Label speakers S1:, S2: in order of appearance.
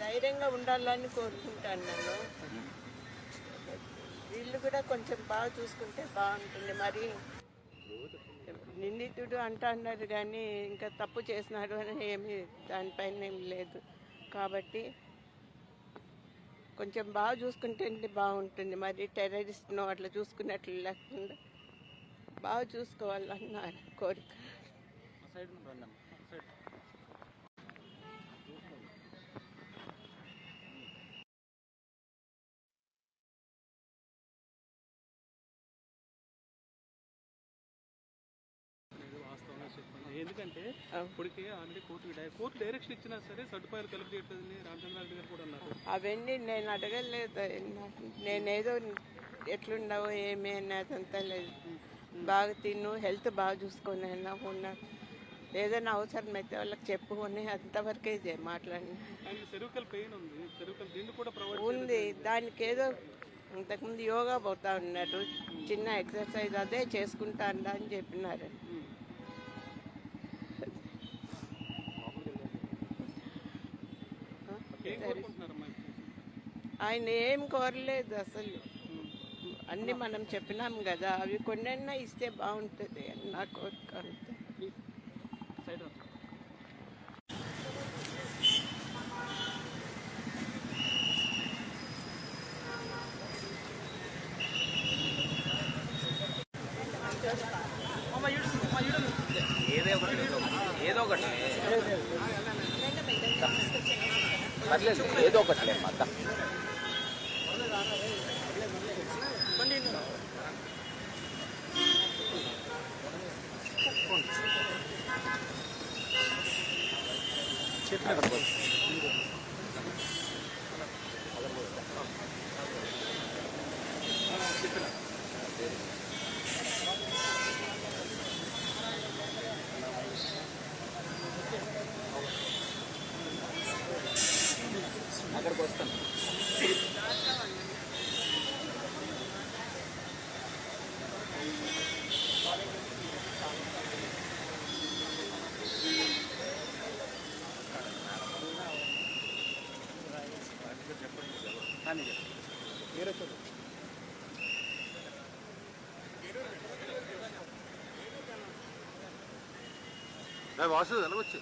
S1: ధైర్యంగా ఉండాలని కోరుకుంటాను నేను. వీళ్ళు కూడా కొంచెం బాగా చూసుకుంటే బాగుంటుంది. మరి నిందితుడు అంటా అన్నారు కానీ ఇంకా తప్పు చేసినాడు అని ఏమి దానిపైన ఏం లేదు. కాబట్టి కొంచెం బాగా చూసుకుంటే బాగుంటుంది. మరి టెర్రరిస్ట్ను అట్లా చూసుకున్నట్లు లేకుండా బాగా చూసుకోవాలన్న కోరిక.
S2: ఎందుకంటే. ఇప్పటికే ఆల్రెడీ కోర్టు కోర్టు డైరెక్షన్ ఇచ్చినా సరే సదుపాయాలు కల్పించట్లేదని రామచంద్రారెడ్డి గారు కూడా అన్నారు.
S1: అవన్నీ నేను అడగలేదు. నేనేదో ఎట్లున్నావో ఏమి అని అదంతా లేదు. బాగా తిను హెల్త్ బాగా చూసుకొని అయినా ఉన్నా ఏదైనా అవసరం అయితే వాళ్ళకి చెప్పుకొని అంతవరకే మాట్లాడిన.
S2: ఉంది.
S1: దానికి ఏదో ఇంతకుముందు యోగా పోతా ఉన్నారు చిన్న ఎక్సర్సైజ్ అదే చేసుకుంటా అని చెప్పినారు? ఆయన ఏం కోరలేదు అసలు. అన్ని మనం చెప్పినాం కదా అవి కొన్నైనా ఇస్తే బాగుంటుంది అని నా కోరిక అంతే
S2: సైడ్ రా.
S3: ఏదో ఒకటి ఏదో ఒకటి. పర్లేదు ఏదో ఒకటి అత్త అక్కడికి వస్తాను. కానీ చెప్పండి. మీరు
S4: వాసు వెనకొచ్చి